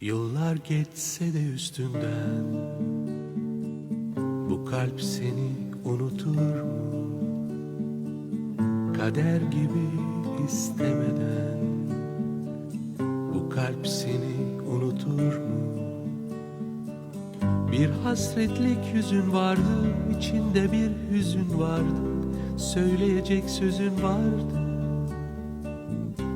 Yıllar geçse de üstünden Bu kalp seni unutur mu? Kader gibi istemeden Bu kalp seni unutur mu? Bir hasretlik yüzün vardı içinde bir hüzün vardı Söyleyecek sözün vardı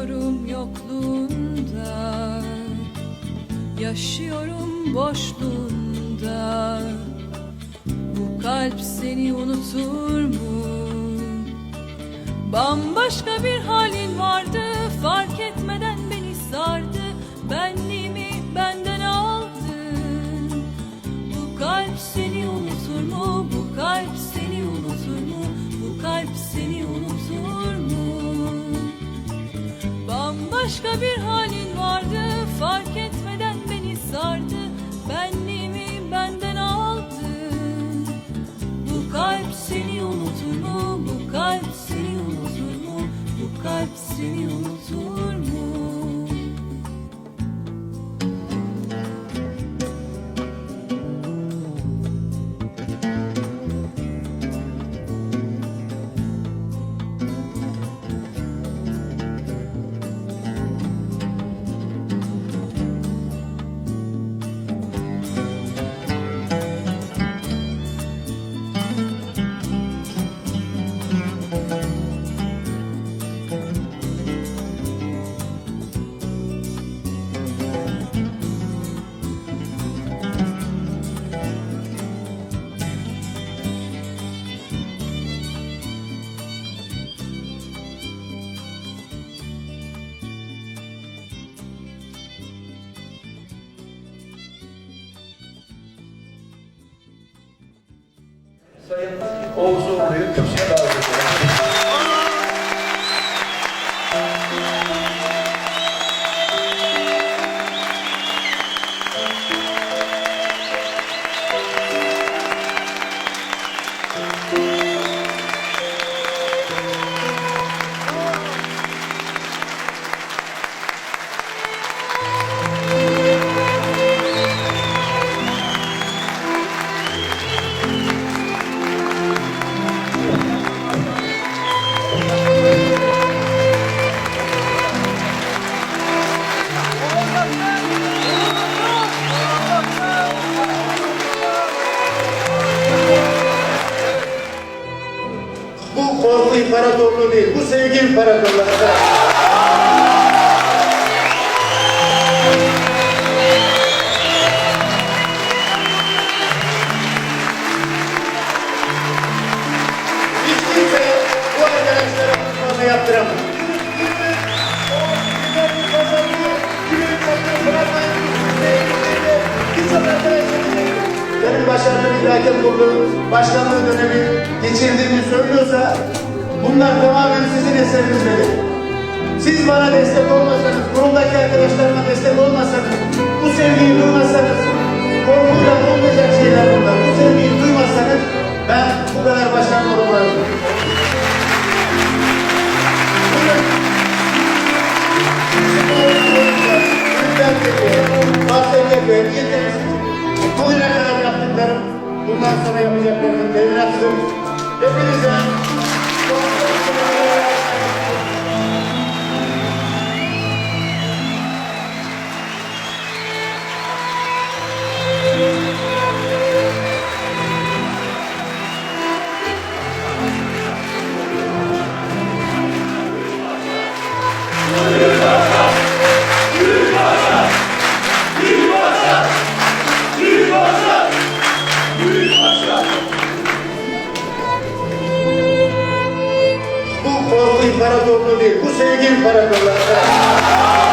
Üşüyorum yokluğunda. Yaşıyorum boşluğunda. Bu kalp seni unutur mu? Bambaşka bir halin vardı. Fark etmeden beni sardı. Benliğimi Bambaşka bir halin vardı Fark etmeden beni sardı Benliğimi benden aldı Bu kalp seni unutur mu? Sayın Oğuz Uğurlu'yu kürsüye davet dolu değil. Bu sevgi imparatorluğu. Fazla yaptıramaz. Benim başarılı bir hakem kurulu başkanlığı dönemi geçirdiğimi söylüyorsa bunlar tamamen sizin eseriniz benim. Siz bana destek olmasanız, kuruldaki arkadaşlarıma destek olmasanız, bu sevgiyi duymasanız, korkuyla olmayacak şeyler bunlar. Bu sevgiyi duymasanız ben bu kadar başarılı olamazdım. Bugün Bugüne kadar yaptıklarım, bundan sonra yapacaklarımın teminatıdır. Hepinize değil. Bu sevgi imparatorluğu.